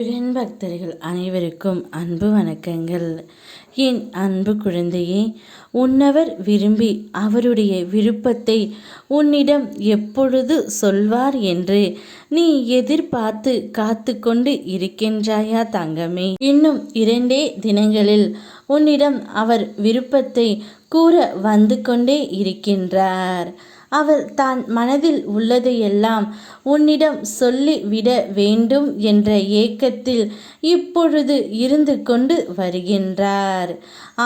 பெண் பக்தர்கள் அனைவருக்கும் அன்பு வணக்கங்கள். என் அன்பு குழந்தையே உன்னவர் விரும்பி அவருடைய விருப்பத்தை உன்னிடம் எப்பொழுது சொல்வார் என்று நீ எதிர்பார்த்து காத்து கொண்டு இருக்கின்றாயா தங்கமே? இன்னும் இரண்டே தினங்களில் உன்னிடம் அவர் விருப்பத்தை கூற வந்து கொண்டே இருக்கின்றார். அவர் தான் மனதில் உள்ளதையெல்லாம் உன்னிடம் சொல்லிவிட வேண்டும் என்ற ஏக்கத்தில் இப்பொழுது இருந்து கொண்டு வருகின்றார்.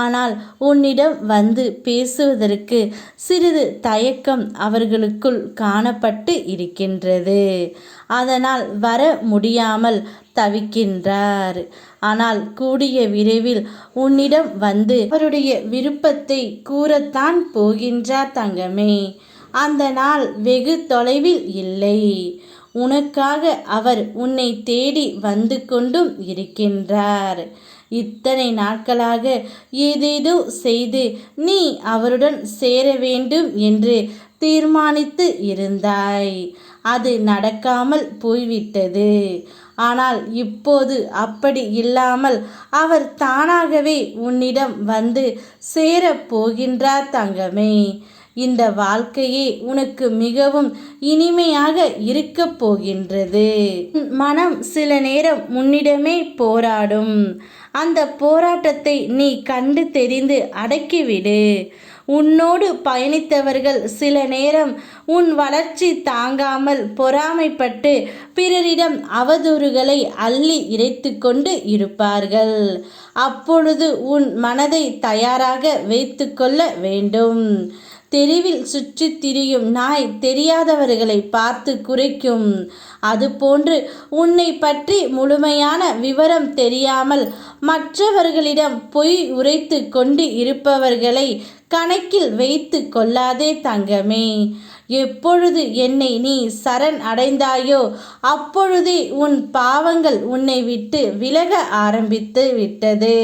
ஆனால் உன்னிடம் வந்து பேசுவதற்கு சிறிது தயக்கம் அவர்களுக்குள் காணப்பட்டு இருக்கின்றது. அதனால் வர முடியாமல் தவிக்கின்றார். ஆனால் கூடிய விரைவில் உன்னிடம் வந்து அவருடைய விருப்பத்தை கூறத்தான் போகின்றார் தங்கமே. அந்த நாள் வெகு தொலைவில் இல்லை. உனக்காக அவர் உன்னை தேடி வந்து கொண்டும் இருக்கின்றார். இத்தனை நாட்களாக ஏதேதோ செய்து நீ அவருடன் சேர வேண்டும் என்று தீர்மானித்து இருந்தாய். அது நடக்காமல் போய்விட்டது. ஆனால் இப்போது அப்படி இல்லாமல் அவர் தானாகவே உன்னிடம் வந்து சேரப் போகின்றார் தங்கமே. இந்த வாழ்க்கையே உனக்கு மிகவும் இனிமையாக இருக்கப் போகின்றது. மனம் சில நேரம் முன்னிடமே போராடும். அந்த போராட்டத்தை நீ கண்டு தெரிந்து அடக்கிவிடு. உன்னோடு பயணித்தவர்கள் சில நேரம் உன் வளர்ச்சி தாங்காமல் பொறாமைப்பட்டு பிறரிடம் அவதூறுகளை அள்ளி இறைத்து கொண்டு இருப்பார்கள். அப்பொழுது உன் மனதை தயாராக வைத்து கொள்ள வேண்டும். தெருவில் சுற்றி திரியும் நாய் தெரியாதவர்களை பார்த்து குறைக்கும். அதுபோன்று உன்னை பற்றி முழுமையான விவரம் தெரியாமல் மற்றவர்களிடம் பொய் உரைத்து கொண்டு இருப்பவர்களை கணக்கில் வைத்து கொள்ளாதே தங்கமே. எப்பொழுது என்னை நீ சரண் அடைந்தாயோ அப்பொழுதே உன் பாவங்கள் உன்னை விட்டு விலக ஆரம்பித்து விட்டது.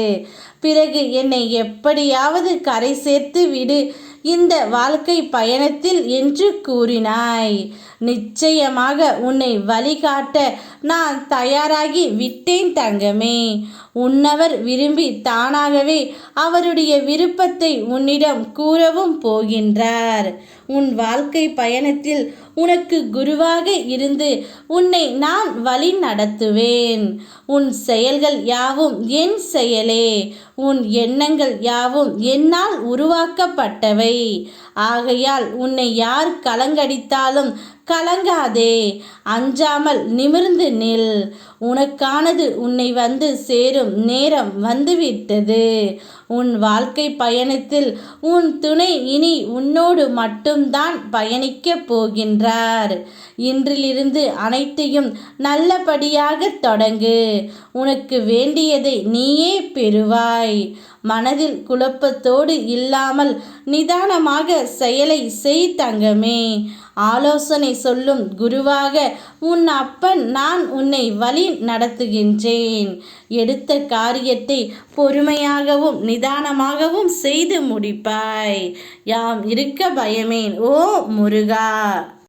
பிறகு என்னை எப்படியாவது கரை சேர்த்து விடு இந்த வாழ்க்கை பயணத்தில் என்று கூறினாய். நிச்சயமாக உன்னை வழிகாட்ட நான் தயாராகி விட்டேன் தங்கமே. உன்னவர் விரும்பி தானாகவே அவருடைய விருப்பத்தை உன்னிடம் கூறவும் போகின்றார். உன் வாழ்க்கை பயணத்தில் உனக்கு குருவாக இருந்து உன்னை நான் வழி நடத்துவேன். உன் செயல்கள் யாவும் என் செயலே. உன் எண்ணங்கள் யாவும் என்னால் உருவாக்கப்பட்டவை. ஆகையால் உன்னை யார் கலங்கடித்தாலும் கலங்காதே. அஞ்சாமல் நிமிர்ந்து நில். உனக்கானது உன்னை வந்து சேரும் நேரம் வந்துவிட்டது. உன் வாழ்க்கை பயணத்தில் உன் துணை இனி உன்னோடு மட்டும்தான் பயணிக்கப் போகின்றார். இன்றிலிருந்து அனைத்தையும் நல்லபடியாக தொடங்கு. உனக்கு வேண்டியதை நீயே பெறுவாய். மனதில் குழப்பத்தோடு இல்லாமல் நிதானமாக செயலை செய் தங்கமே. ஆலோசனை சொல்லும் குருவாக உன் அப்பன் நான் உன்னை வழி நடத்துகின்றேன். எடுத்த காரியத்தை பொறுமையாகவும் நிதானமாகவும் செய்து முடிப்பாய். யாம் இருக்க பயமேன் ஓ முருகா!